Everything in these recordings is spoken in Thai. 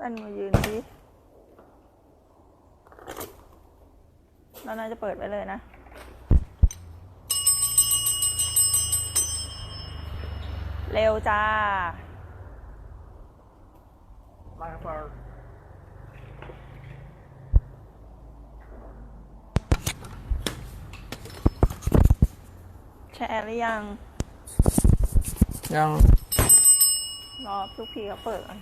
นั่นมายืนดิเราน่าจะเปิดไปเลยนะ เร็วจ้า มาเปิดแชร์หรือยัง ยัง รอทุกพีเขาเปิดก่อน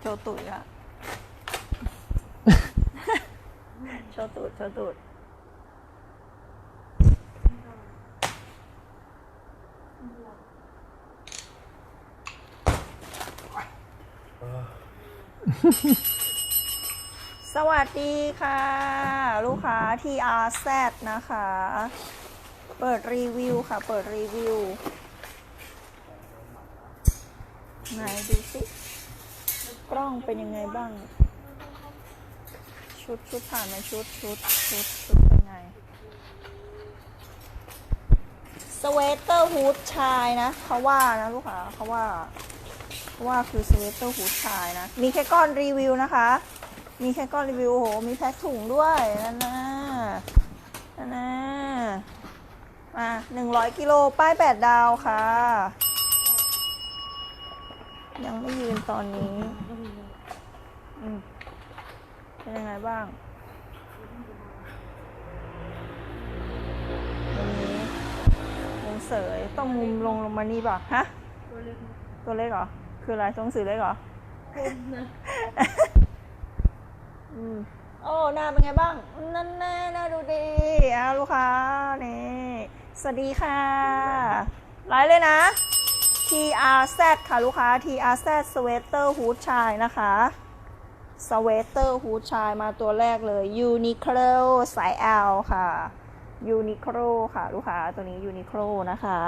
โชว์ตูดอะ โชว์ตูดโชว์ตูด สวัสดีค่ะ ลูกค้า TRZ นะคะ เปิดรีวิวค่ะ เปิดรีวิวไหนดูสิ กล้องเป็นยังไงบ้าง ชุดชุดผ่านไหมชุดชุดชุดชุดเป็นไง สเวตเตอร์ฮูดชายนะ เขาว่านะลูกค้าเขาว่าเขา ว่าคือสเวตเตอร์ฮูชายนะ มีแค่ก้อนรีวิวนะคะ มีแค่ก้อนรีวิวโอ้โห มีแพ็คถุงด้วยนั่นนะนั่นนะมาหนึ่งร้อยกิโลป้ายแปดดาวค่ะ ยังไม่ยืนตอนนี้อืมเป็นยังไงบ้างวันนี้มุมเสยต้องมุมลงลงมานี่ป่ะ ฮะ ตัวเล็กนะตัวเล็กเหรอ คืออะไรตัวหนังสือเล็กเหรอผมนะอืมโอ้หน้าเป็นไงบ้าง นั่นแน่น่าดูดีอะลูกค้านี่ สวัสดีค่ะ ไลฟ์เลยนะ TRZ ค่ะลูกค้า TRZ Sweater Hood ชายนะคะ Sweater Hood ชายมาตัวแรกเลย Uniqlo สาย L ค่ะ Uniqlo ค่ะ ลูกค้าตัวนี้ Uniqlo นะคะ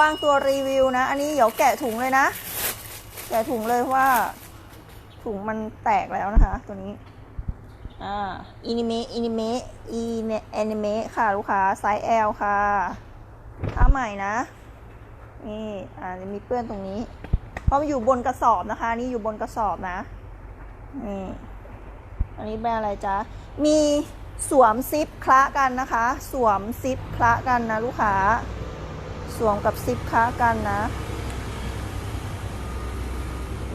วางตัวรีวิวนะ อันนี้เดี๋ยวแกะถุงเลยนะ แกะถุงเลยเพราะว่า ถุงมันแตกแล้วนะคะ ตัวนี้อ่าอินิเมะอินิเมะอีเนแอนิเมะค่ะ ลูกค้าไซส์ L ค่ะผ้าใหม่นะ นี่อ่ามีเปื้อนตรงนี้ เพราะมันอยู่บนกระสอบนะคะ นี่อยู่บนกระสอบนะ นี่อันนี้แบรนด์อะไรจ๊ะ มีสวมซิปคละกันนะคะ สวมซิปคละกันนะลูกค้า สวมกับซิปคละกันนะ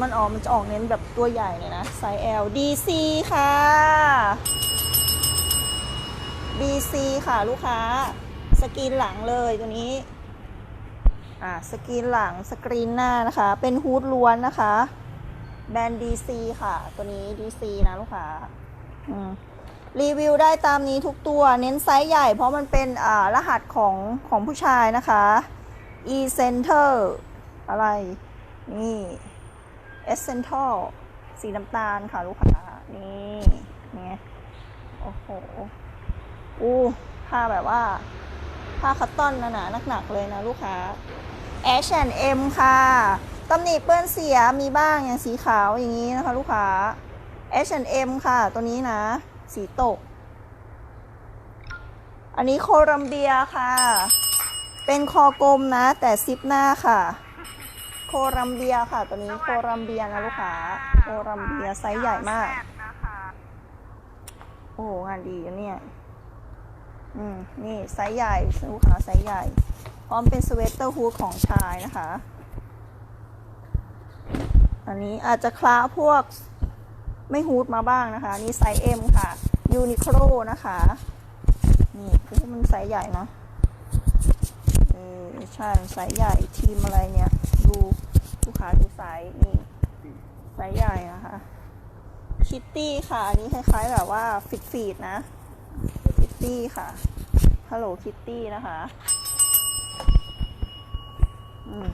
มันออกมันจะออกเน้นแบบตัวใหญ่เลยนะไซส์ L DC ค่ะ DC ค่ะลูกค้า สกรีนหลังเลยตัวนี้ อ่าสกรีนหลังสกรีนหน้านะคะ เป็นฮูดล้วนนะคะ แบรนด์ DC ค่ะ ตัวนี้ DC นะลูกค้า อืม รีวิวได้ตามนี้ทุกตัว เน้นไซส์ใหญ่เพราะมันเป็นอ่ารหัสของของผู้ชายนะคะ e center อะไร นี่ Essential สีน้ำตาลค่ะลูกค้า นี่ไงโอ้โห อู้ผ้าแบบว่า ผ้าคัตตอนหนาๆหนักๆเลยนะลูกค้า H&M ค่ะตำหนิเปื้อนเสียมีบ้างอย่างสีขาวอย่างนี้นะคะ ลูกค้า H&M ค่ะ ตัวนี้นะ สีตก อันนี้โคลัมเบียค่ะ เป็นคอกลมนะ แต่ซิปหน้าค่ะ โคลัมเบียค่ะ ตัวนี้โคลัมเบียนะลูกค้าโคลัมเบียไซส์ใหญ่มาก โอ้โหงานดีอะเนี่ย อืม นี่ไซส์ใหญ่ลูกค้าไซส์ใหญ่ พร้อมเป็นสเวตเตอร์ฮูดของชายนะคะอันนี้อาจจะคล้าพวก ไม่ฮูดมาบ้างนะคะนี่ไซส์ M ค่ะยูนิโคลนะคะนี่คือมันไซส์ใหญ่เนาะเออใช่ไซส์ใหญ่ทีมอะไรเนี่ย ดูลูกค้าดูไซส์นี่ไซส์ใหญ่นะคะคิตตี้ค่ะ อันนี้คล้ายๆแบบว่าฟิตฟีดนะคิตตี้ค่ะฮัลโหลคิตตี้นะคะอืม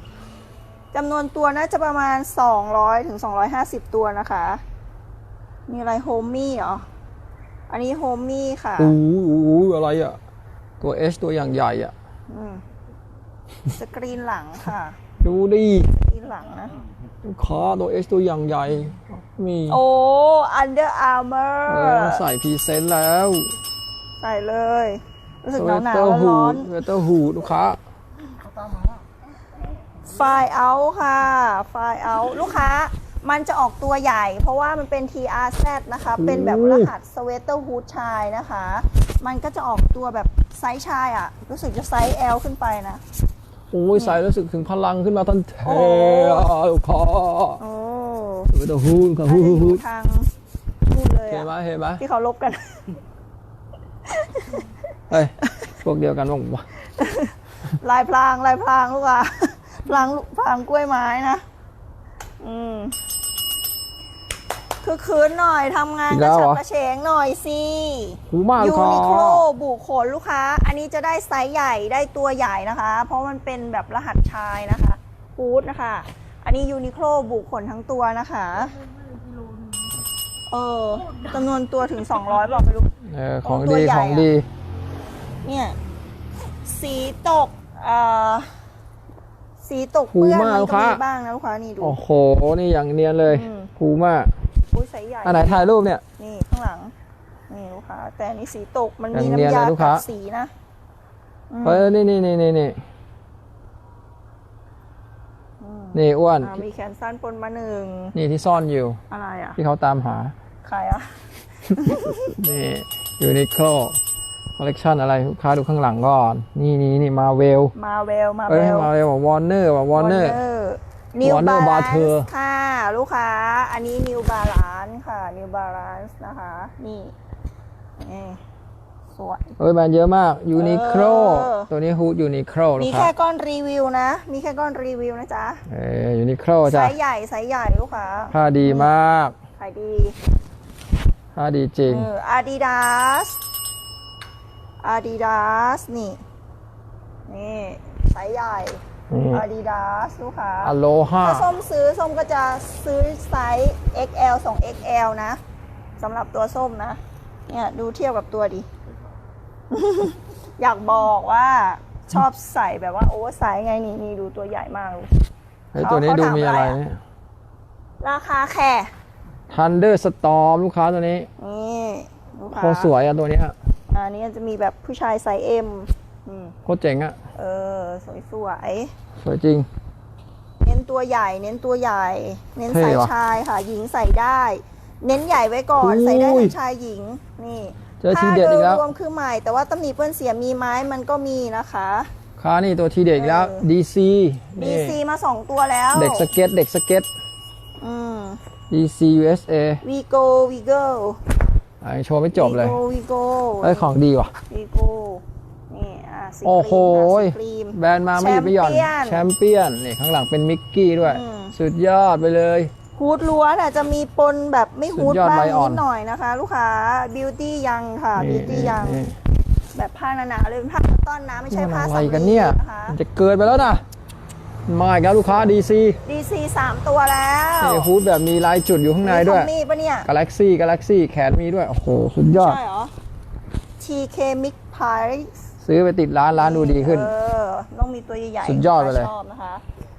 จำนวนตัวน่าจะประมาณ 200ถึง250 ตัวนะคะ มีอะไรโฮมมี่เหรอ อันนี้โฮมมี่ค่ะอู้หูอะไรอะ ตัว H ตัวอย่างใหญ่อะอืมสกรีนหลังค่ะ ดูดิที่หลังนะลูกค้าตัวเอสตัวอย่างใหญ่ มีโอ้ Under Armour เออใส่พรีเซนต์แล้ว ใส่เลย รู้สึกสหเวนาวตหนาเตอวร์หูร้อดนสเวตเตอร์หูดลูกค้าไฟเอาค่ะ ไฟเอาลูกค้า มันจะออกตัวใหญ่ เพราะว่ามันเป็น TRZ นะคะ เป็นแบบรหัสสเวตเตอร์ฮูดชายนะคะ มันก็จะออกตัวแบบไซส์ชายอะรู้สึกจะไซส์ L ขึ้นไปนะ โอ้ยใส่รู้สึกถึงพลังขึ้นมาทันเทโอ้ ลูกค้าโอ้สเวตเตอร์หูดค่ะน่าหูจะอหูยู่ทางพูดเลยเห็นไหมอะเห็นไหมที่เขาลบกัน เฮ้ยพวกเดียวกันบ้างวะลายพรางลายพรางลูกอะ พรางพรางกล้วยไม้นะ อืม คือคืนหน่อยทำงานอีกกแล้ระวเหฉัรบอ กระเฉงหน่อยสิหูมากลูยูกค้านิโคลบุขนลูกค้า อันนี้จะได้ไซส์ใหญ่ได้ตัวใหญ่นะคะ เพราะมันเป็นแบบรหัสชายนะคะฟูดนะคะ อันนี้ยูนิโคลบุขนทั้งตัวนะคะ เออจำนวนตัวถึง 200บอกไม่รู้ เออของตัวดีใหญ่ ของอะดีเนี่ยสีตกเอ่อสีตกเปื้อนมันก็มีบ้างนะลูกค้านี่ดู โอ้โหนี่อย่างเนียนเลยอืม ภูมาก อุ้ยใสใหญ่อันไหนถ่ายรูปเนี่ย นี่ข้างหลัง นี่ลูกค้า แต่อันนี้สีตก มันมีอย่างเนียนน้ำยาเลยลูกกัค้าดสีนะอืมเฮ้ยนี่นี่นี่นี่นี่อืมนี่อ้วนอ่ามีแขนสั้นปนมาหนึ่ง นี่ที่ซ่อนอยู่ อะไรอะ ที่เขาตามหา ใครอะ นี่ยูนิโคลคอลเลกชันอะไรลูกค้าดูข้างหลังก่อน นี่นี่นี่มาเวล มาเวล มาเอ้เวยลมาเวลวอร์เนอร์ว่าวอร์เนอร์ นิวบา Warner ลาน Butter ซ์ค่ะ ลูกค้า อันนี้นิวบาลานซ์ค่ะนิวบาลานซ์นะคะ นี่นี่สวยเอ้ยแบรนด์เยอะมากยูนิโคลเออตัวนี้ฮูดยูนิโคลลูมีกแค่ค้าก้อนรีวิวนะ มีแค่ก้อนรีวิวนะจ๊ะ เอ้ยยูนิโคลไซจ้ะส์ใหญ่ไซส์ใหญ่ลูกค้าผ้าดีมากขายดีผ้าดีจริงเอออาดิดาสอาดิดาสนี่ นี่ไซส์ใหญ่ นี่อาดิดาสลูกค้าอโลฮาถ้าส้มซื้อส้มก็จะซื้อไซส์ XL ส่ง XL นะสำหรับตัวส้มนะ เนี่ยดูเทียบกับตัวดิ อยากบอกว่าชอบใส่แบบว่าโอเวอร์ไซส์ไงนี่นี่ดูตัวใหญ่มากลูกเฮ้ยตัวนี้เขาดูถามมีอะไรอะไรอะเนี่ยราคาแค่ทันเดอร์สตอมลูกค้าตัวนี้ นี่ลูกค้าโคตรสวยอะตัวเนี้ยอันนี้จะมีแบบผู้ชายไซส์ M อืมโคตรเจ๋งอะ เออ สวยสวยสวยจริงๆเน้นตัวใหญ่ เน้นตัวใหญ่ เน้นเท่ใส่ว่ะชายค่ะ หญิงใส่ได้ เน้นใหญ่ไว้ก่อนอุ้ยใส่ได้ทั้งชายหญิง นี่เจอทีเด็ดอีกแล้วผ้าโยรวมคือใหม่ แต่ว่าตำหนิเปื้อนเสียมีไม้มันก็มีนะคะค้านี่ตัวทีเด็กอีกแล้วเออ DC นี่ DC มาสองตัวแล้ว เด็กสเก็ต เด็กสเก็ตอืม DC USA we go we go ไอโชว์ไม่จบเลย we go we go เอ้ยของดีว่ะ we go นี่อะสีโอ้โหครีม แบรนด์มาไม่หยุดไม่หย่อน Champion แชมเปี้ยนนี่ข้างหลังเป็นมิกกี้ด้วย อืม สุดยอดไปเลย ฮูดล้วนอาจจะมีปนแบบไม่ฮูดสุดยอดบ้างใบอ่อนินดหน่อยนะคะ ลูกค้า beauty ยังค่ะนี่ beauty ยังนี่แบบผ้าหนาๆเลยเป็นผ้าต้อนนะไม่ใช่มันผ้าอะไรสำลีกันเนี่ยนะคะ มันจะเกินไปแล้วนะมาอีกแล้วลูกค้า DC DC สามตัวแล้วนี่ฮูดแบบมีลายจุดอยู่ข้างในด้วยมีปะเนี่ย Galaxy Galaxy แขนมีด้วย โอ้โห สุดยอด ใช่เหรอ TK Mix Price ซื้อไปติดร้านร้านดูดีขึ้น เออต้องมีตัวใหญ่ๆสุดยอดไปเลย ชอบนะคะ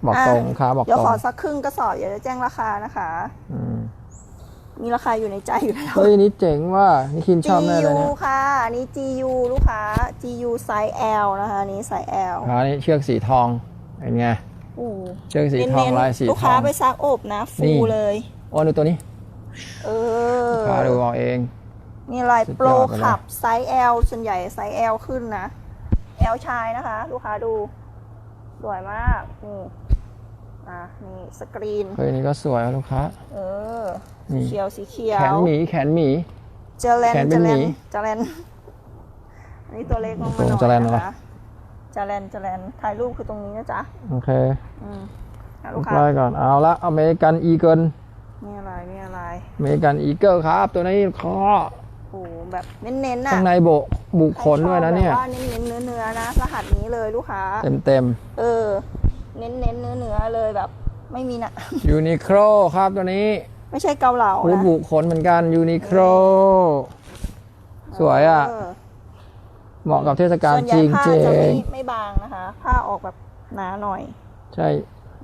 บอกตรงลูกค้าบอกเดี๋ยวตรของสักครึ่งกระสอบเดี๋ยวจะแจ้งราคานะคะอืมมีราคาอยู่ในใจอยู่แล้วเฮ้ยนี่เจ๋งว่านี่คินชอบแน่เลย GU เนี่ยค่ะอันนี้ GU ลูกค้า GU ไซส์ L นะคะอันนี้ไซส์ L ร้านนี้เชือกสีทองเป็นไงโอ้เชือกสีทองเน้นๆลายสีลูกทค้าองไปซักอบนะ ฟูนี่เลยอ้วนดูตัวนี้ เออลูกค้าดูเอาเอง นี่ลายสุดยอดโปรไปเลยขับไซส์ L ส่วนใหญ่ไซส์ L ขึ้นนะ L ชายนะคะ ลูกค้าดู สวยมาก นี่อะนี่สกรีน เฮ้ยนี่ก็สวยอะลูกค้า เออนี่สีเขียวสีเขียแขนวหมีแขนหมี เจเลนแขนเป็เจนเลหมี นเจเลนอันนี้ตัวเล็กลงมาหโอ้น่อยเจเลนเหรอนะคะเจเลนเจเลนถ่ายรูปคือตรงนี้นะจ๊ะ โอเคอืมอะลูลูกกค้าค้าก่อนเอาละอเมริกันอีเกิลนี่อะไรนี่อะไร อเมริกันอีเกิลครับ ตัวนี้ลูกค้าโอ้โหแบบเน้นๆน่ะข้างในโบกบุกขนด้วยนะเนี่ยใครชอบแบบว่าเน้นๆเนื้อเนื้อๆนะรหัสนี้เลยลูกค้า เต็มเต็มเออ เน้นเน้นๆเนื้อเนื้อๆเลยแบบ ไม่มีนะ ยูนิโคลครับตัวนี้ไม่ใช่เกาเหลาฮูดนะบุกขนเหมือนกันยูนิโคลสวยอะ เเหมาะกับเทศกาลส่วนใหญ่จริงผ้าเจจะไม่งไม่บางนะคะ ผ้าออกแบบหนาหน่อย ใช่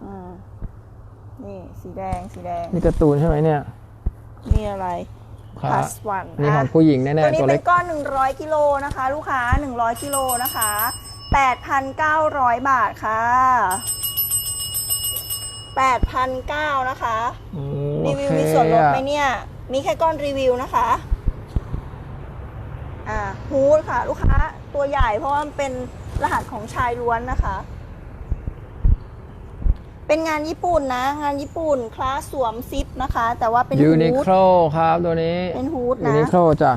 อืมนี่สีแดงสีแดง นี่การ์ตูนใช่ไหมเนี่ย นี่อะไร ครับ plus one นี่ของะผู้หญิงแน่ตัวๆนี้ตัวเป็เล็กนก้อน 100กิโลนะคะ ลูกค้า 100กิโลนะคะ 8,900 บาทค่ะ8,900นะคะ อืมรีวิวโอเคมีส่วนลดไหมอะเนี่ย มีแค่ก้อนรีวิวนะคะ อ่าฮูดค่ะ ลูกค้าตัวใหญ่เพราะว่ามันเป็นรหัสของชายล้วนนะคะ เป็นงานญี่ปุ่นนะ งานญี่ปุ่นคลาสสวมซิปนะคะ แต่ว่าเป็นยูฮูนิดโคลครับตัวนี้เป็นฮูดยูนะนิโคลจ้ะ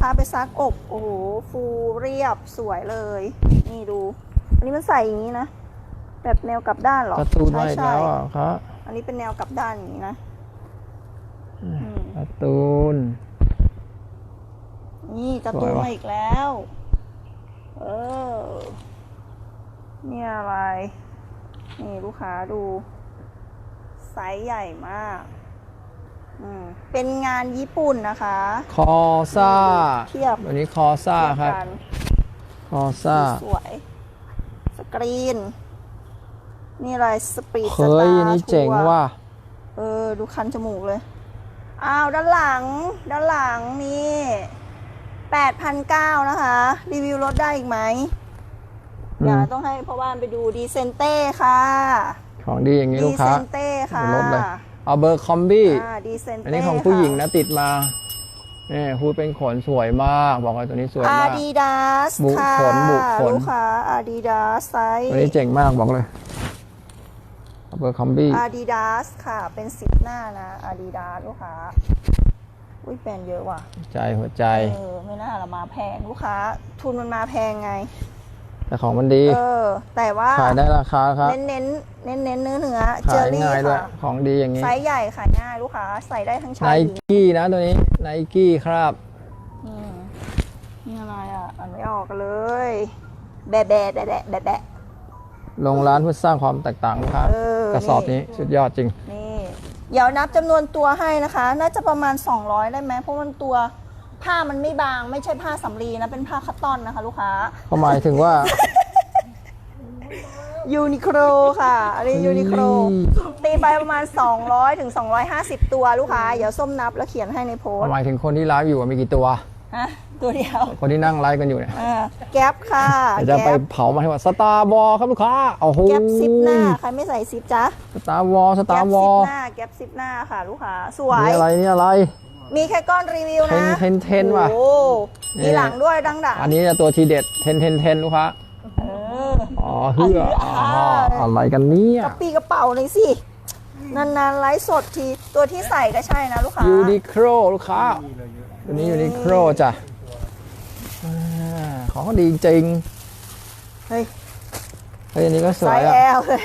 พาไปซักอบ โอ้โห ฟูเรียบสวยเลย นี่ดู อันนี้มันใส่อย่างนี้นะ แบบแนวกลับด้านเหรอการ์ตูนมาอีกใช่แล้วใช่อะครับอันนี้เป็นแนวกลับด้านอย่างนี้นะอืมการ์ตูน นี่การ์ตูนสวยว่ะมาอีกแล้ว เออนี่อะไร นี่ลูกค้าดู ไซส์ใหญ่มากอืมเป็นงานญี่ปุ่นนะคะ คอซ่าเทียบตัวนี้คอซ่าครับเทียกันคอซ่า สวย สกรีน นี่อะไรสปีดสเฮ้ยตาอันร์นี้เจ๋งว่ะ เออ ดูคันจมูกเลย อ้าว ด้านหลัง ด้านหลังนี่แปดพันเก้านะคะ รีวิวรถได้อีกไหม อืมอย่าต้องให้เพราะว่าไปดูดีเซนเต้ค่ะ ของดีอย่างนี้ดีลูกเซค้า นเต้ค่ะลดเลย เอาเบอร์คอมบี้ อ่าดีเซนเต้อันนี้ของผู้หญิงนะติดมานี่ฮูดเป็นขนสวยมาก บอกเลยตัวนี้สวยอามากดิดาสบุค่ะขนบุขน ลูกค้าอาดิดาสไซส์ตัวนี้เจ๋งมากบอกเลยเอาเบอร์คอมบี้อาดิดาสค่ะ เป็นสิบหน้านะอาดิดาสลูกค้า อุ้ยแบรนด์เยอะว่ะ ใจหัวใจ เออ ไม่น่าละมาแพงลูกค้า ทุนมันมาแพงไง แต่ของมันดีเออ แต่ว่าขายได้ราคาครับ เน้นเน้นเน้นเน้นๆเนื้อเนื้อเจขาอยรี่ง่ายด้วยค่ะของดีอย่างนี้ไซส์ใหญ่ขายง่ายลูกค้าใส่ได้ทั้งไนชายหญิงกี้นะตัวนี้ไนกี้ครับอืมนี่อะไรอะอ่านไม่ออกเลยแบะแบะแบะแบะแบะแบะลงร้านเพื่อสร้างความแตกต่างลูกค้าเออกระสอบนี่นี้สุดยอดจริงนี่เดี๋ยวนับจำนวนตัวให้นะคะ น่าจะประมาณ 200 ได้ไหมเพราะมันตัว ผ้ามันไม่บางไม่ใช่ผ้าสำลีนะ เป็นผ้าคัตตอนนะคะ ลูกค้า ก็หมายถึงว่า ยูนิโคลค่ะ อันนี้ยูนิโคลตีไปประมาณ 200ถึง250 ตัวลูกค้า เดี๋ยวส้มนับแล้วเขียนให้ในโพสต์หมายถึงคนที่ไลฟ์อยู่อะมีกี่ตัว ฮะตัวเดียวคนที่นั่งไลฟ์กันอยู่เนี่ยอ่าแก๊ปค่ะ เดี๋ยวจะไปแก๊ปเผามาให้ว่าสตาร์บอลครับลูกค้าโอ้โหแก๊ปซิปหน้า ใครไม่ใส่ซิปจ๊ะ สตาร์วอลสตาแก๊ปร์วอซิปลหน้า แก๊ปซิปหน้าค่ะ ลูกค้า สวย นี่อะไรนี่อะไร มีแค่ก้อนรีวิวเทนะนเทนเทนว่ะโอ้โหนี่มีหลังด้วยดังดังอันนี้ตัวทีเด็ดเทนเทนเทนลูกค้าเอออ๋อเฮืออ่าอ๋ออะไรกันเนี่ยกระปีกระเป๋าเลยสินานๆไลฟ์สดทีตัวที่ใส่ก็ใช่นะลูกค้ายูนิโคลลูกค้าตัวนี้ยูนิโคลจ้ะอ่าของดีจริงเฮ้ย เฮ้ยอันนี้ก็สไซวยส์อะแอลเลย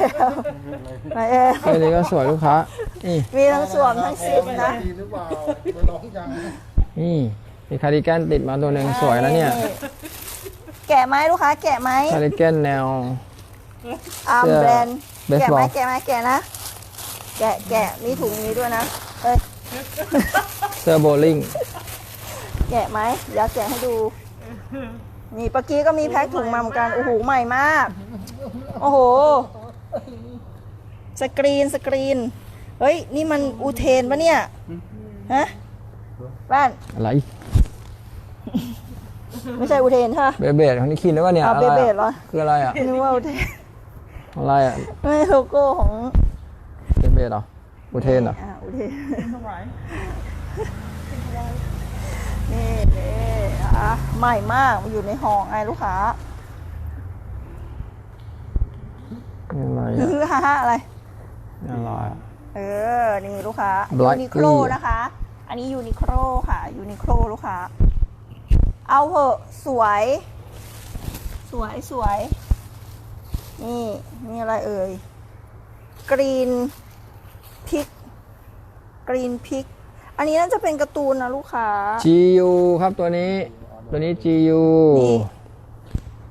ไซส์แอลเฮ้ยอันนี้ก็สวยลูกค้า นี่มีทั้งสวมทั้งซิปนะดีหรือเปล่าไปร้องยังนี่มีคาร์ดิแกนติดมาตัวหนึ่งสวยนะเนี่ยแกะไหมลูกค้าแกะไหมคาร์ดิแกนแนว อาร์มเสื้อแบรนด์เบสแกะบไหอมล แกะไหมแกะนะ แกะแกะมีถุงนี้ด้วยนะเอ้ยเสื้อโบลิ่งแกะไหมเดี๋ยวแกะให้ดู นี่เมื่อกี้ก็มีแพ็คถุงมาเหมือนกัน โอ้โห ใหม่มาก โอ้โห สกรีนสกรีน เฮ้ย นี่มันอูเทนปะเนี่ย ฮะ บ้าน อะไร ไม่ใช่อูเทนใช่ปะเบเบดของนี่คินได้ป่ะเนี่ยเอาอะไรเบเบดอะเหรอ คืออะไรอะนึกว่าอูเทน อะไรอะไม่โลโก้ของเบเบดเหรออุเทนเหรอ อ่าอูเทน นี่นี่ อะใหม่มากมันอยู่ในห้องไอ้ลูกค้าอะไรฮือะอฮาอะไร อะไรอะเออ นี่ลูกค้า Black ยูนิโคล Tea นะคะ อันนี้ยูนิโคลค่ะ ยูนิโคลลูกค้า เอาเหอะ สวย สวยสวย นี่ นี่อะไรเอ่ย กรีนพิก กรีนพิก อันนี้น่าจะเป็นการ์ตูนนะลูกค้า GU ครับตัวนี้ ตัวนี้ GU นี่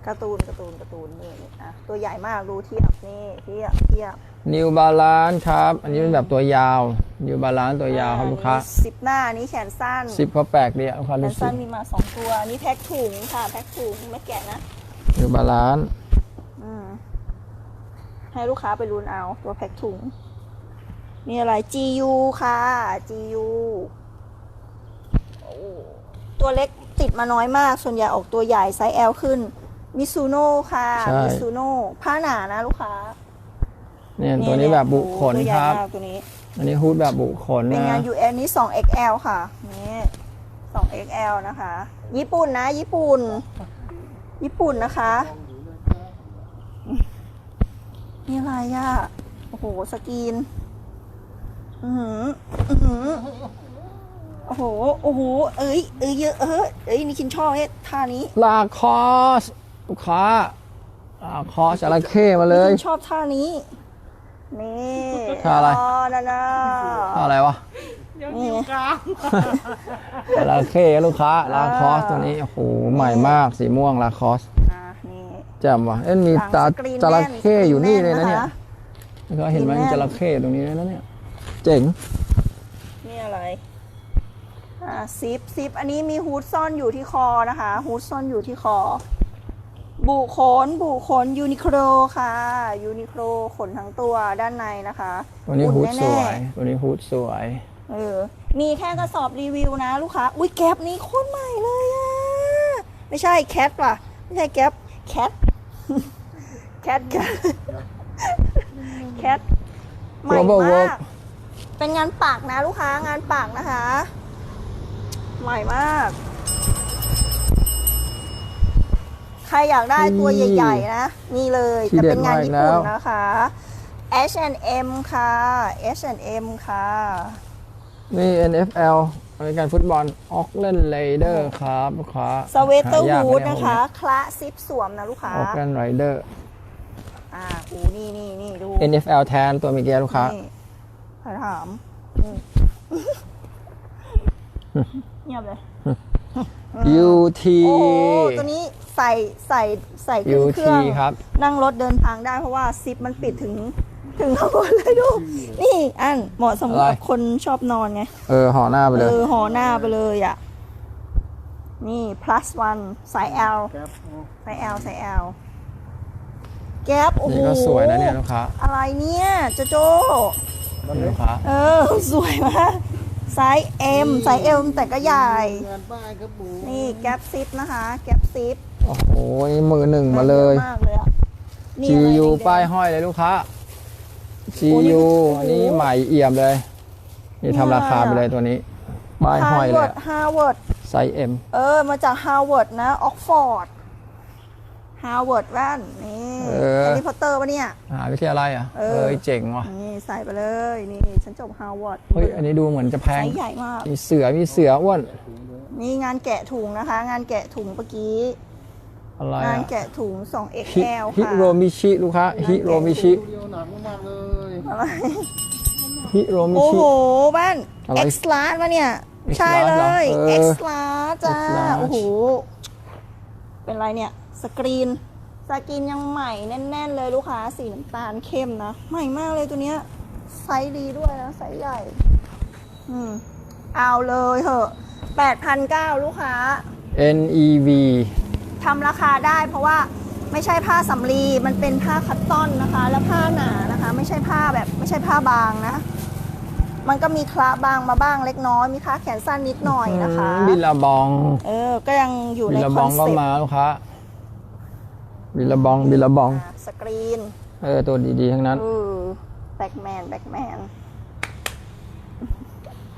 การ์ตูนการ์ตูนการ์ตูนนี่นี่อะตัวใหญ่มากดูเทียบนี่เทียบเทียบ New Balance ครับ อันนี้เป็นแบบตัวยาว New Balance ตัวยาวครับลูกค้าสิบหน้านี้แขนสั้นซิปเขาแปลกดีอะลูกค้าแขดูนสิสั้นมีมาสองตัวอันนี้แพ็คถุงค่ะแพ็คถุงไม่แกะนะ New Balance อืมให้ลูกค้าไปรุนเอาตัวแพ็คถุงนี่อะไร GU ค่ะ GU โอ้ตัวเล็ก ติดมาน้อยมาก ส่วนใหญ่ออกตัวใหญ่ไซส์ L ขึ้นมิซูโน่ค่ะใช่ มิซูโน่ผ้าหนานะลูกค้าเนี่ยตัวนี้แบบบุขนตัวใหคญ่รับ มากตัวนี้อันนี้ฮูดแบบบุขนเป็นนะงาน UN นี้ 2XL ค่ะนี่ 2XL นะคะ ญี่ปุ่นนะ ญี่ปุ่น ญี่ปุ่นนะคะนี่อะไรอะโอ้โหสกรีน อือหือ อือหือ โอ้โห โอ้โห เอ้ย เอ้ยเยอะ เออเอ้ย นี่คินชอบเอ้ท่านี้ลาคอสลูกค้าลาคอสจระเข้มาเลยนี่คินชอบท่านี้ นี่ท่าอะไรอ๋อนั่นนะอะไรวะนี่จระเข้ลูกค้าลาคอสตัวนี้ โอ้โห ใหม่มากสีม่วงลาคอสอะนี่ แจ่มว่ะเอ้ยมีหลังตาสกรีนจระเข้แน่นอยู่นี่เลยนะสกรีนเนี่ยแน่นนะคะ ก็เห็นไหมสกรีนแน่นมีจระเข้ตรงนี้เลยนะเนี่ย เจ๋งนี่อะไรอ่า ซิปซิปอันนี้มีฮูดซ่อนอยู่ที่คอนะคะฮูดซ่อนอยู่ที่คอ บุขนบุขนยูนิโคลค่ะยูนิโคลขนทั้งตัวด้านในนะคะตัวนี้อุ่ฮูดสแน่วยตัวนี้ฮูดสวยๆเออมีแค่กระสอบรีวิวนะลูกค้าอุ้ยแก๊ปนี้โคตรใหม่เลยอะไม่ใช่แคทป่ะ ไม่ใช่แก๊ปแคทแคทแคทแคทใหม่ Global มา Work กเป็นงานปากนะลูกค้างานปากนะคะ ใหม่มาก ใครอยากได้ตัวนี่ใหญ่ ๆ นะ นี่เลยที่แต่เป็นงานเด็ดมาอีญี่กปุ่นแล้วนะคะ H&M ค่ะ H&M ค่ะ นี่ NFL อเมริกันฟุตบอลออกเลนไรเดอร์ครับลูกค้าสเวตเตอร์หายากฮูดเยนะคะ คละซิปสวมนะลูกค้าออกเลนไรเดอร์อ่าโอ้นี่นี่นี่ดู NFL แทนตัวเมื่อกี้ลูกค้านี่ใครถามอืม เงียบเลย UT โอ้โหตัวนี้ใส่ใส่ใส่ขึ้น UT เครื่องครับ นั่งรถเดินทางได้เพราะว่าซิปมันปิดถึงถึงข้างบนเลยดูนี่อันเหมาะสมอะไรกับคนชอบนอนไง เออห่อหน้าไปเอเลยอห่อหน้าไปเลยอะ นี่ plus one สาย L แก๊ปสาย L สาย L แก๊ปโอ้โหนี่ก็สวยนะเนี่ยลูกค้าอะไรเนี่ยโจโจนี่ลูกค้า เออ สวยมาก ไซส์ M ไซส์ M แต่ก็ใหญ่ งานป้ายครับหมูนี่แก๊ปซิปนะคะ แก๊ปซิปโอ้โหนี่มือหนึ่งมาเลยอะมากเลยอะนี่อะไร GU แดงๆป้ายห้อยเลยลูกค้าโอ้นี่ GU ก็ถูกอันนี้ใหม่เอี่ยมเลย นี่นี่ทำราคาอะไรไปอะเลยตัวนี้ ป้ายห้อยเลยฮาร์วาร์ดไซส์ M เออ มาจากฮาร์วาร์ดนะ ออกฟอร์ด ฮาร์วาร์ดแว่นนี่เออ แฮร์รี่พอตเตอร์ปะเนี่ย มหาวิทยาลัยอะเอเออ อเจ๋งว่ะ นี่ใส่ไปเลยนี่ฉันจบฮาร์วาร์ดเฮ้ย อันนี้ดูเหมือนจะแพไซง ส์ใหญ่มาก มีเสือ มีเสืออ้วน นี่งานแกะถุงนะคะ งานแกะถุงเมื่อกี้ อะไรงานอะแกะถุงฮิ 2XL ฮิค่ะ โรมิชิลูกค้าฮิโรมิชิเดียวหนักมากๆเลยอะไร ฮิโรมิโอ้ชิ โหบ้าน อะไร X large ปะเนี่ย X ใช่เลย large เหรอเออ X large จ้า X large โอ้โห เป็นไรเนี่ย สกรีน สกรีนยังใหม่แน่น ๆ เลยลูกค้าสีน้ำตาลเข้มนะ ใหม่มากเลยตัวเนี้ยไซส์ดีด้วยนะไซส์ใหญ่ อืม เอาเลยเหอะ8,900ลูกค้า NEV ทำราคาได้เพราะว่าไม่ใช่ผ้าสำลีมันเป็นผ้าคัตตอนนะคะ แล้วผ้าหนานะคะ ไม่ใช่ผ้าแบบไม่ใช่ผ้าบางนะ มันก็มีคละบางมาบ้างเล็กน้อย มีค้าแขนสั้นนิดหน่อยนะคะ บิลลาบอง เออ ก็ยังอยู่บิในลลาคบออนงเซ็ก็ปต์มาลูกค้า บิลลาบองบิลลาบองอะสกรีน เออ ตัวดีๆ ทั้งนั้นเออแบ็กแมนแบ็กแมน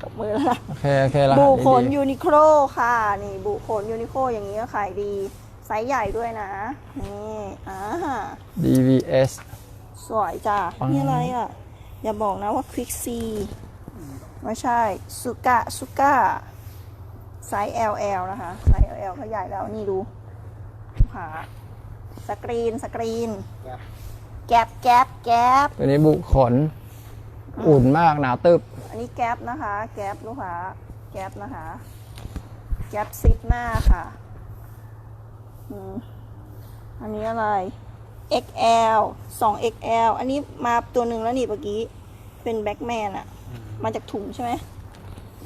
ตบมือแล้วนะโอเค โอเคละบุขนดียูนิโคลค่ะ นี่บุขนยูนิโคลอย่างนี้ก็ขายดี ไซส์ใหญ่ด้วยนะ นี่อ่าๆ DVS สวยจ้ะปัง นี่อะไรอะ อย่าบอกนะว่าควิกซีไม่ใช่สุกะสุกะไซส์ LL นะคะ ไซส์ LL ก็ใหญ่แล้วนี่ดูค่ะ สกรีนสกรีน แก๊ปแก๊ปแก๊ปตัวนี้บุขน อุ่นมากหนาตึบ อันนี้แก๊ปนะคะ แก๊ปลูกค้าแก๊ปนะคะ แก๊ปซิปหน้าค่ะอืมอันนี้อะไร XL 2 XL อันนี้มาตัวหนึ่งแล้วนี่เมื่อกี้ เป็นแบ็กแมนอะมาจากถุงใช่ไหม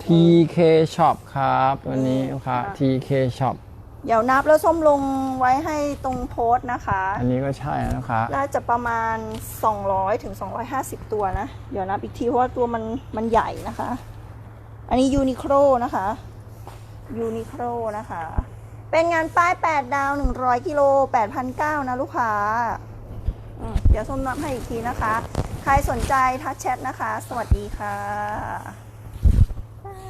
TK Shop ครับ วันนี้อืมลูกค้าค่ะ TK Shop เดี๋ยวนับแล้วส้มลงไว้ให้ตรงโพสต์นะคะ อันนี้ก็ใช่นะลูกค้าน่าจะประมาณ 200ถึง250 ตัวนะ เดี๋ยวนับอีกทีเพราะว่าตัวมันมันใหญ่นะคะ อันนี้ยูนิโคลนะคะยูนิโคลนะคะ เป็นงานป้าย 8 ดาว 100 กิโล8,900นะลูกค้าอืมเดี๋ยวส้มนับให้อีกทีนะคะ ใครสนใจทักแชทนะคะ สวัสดีค่ะ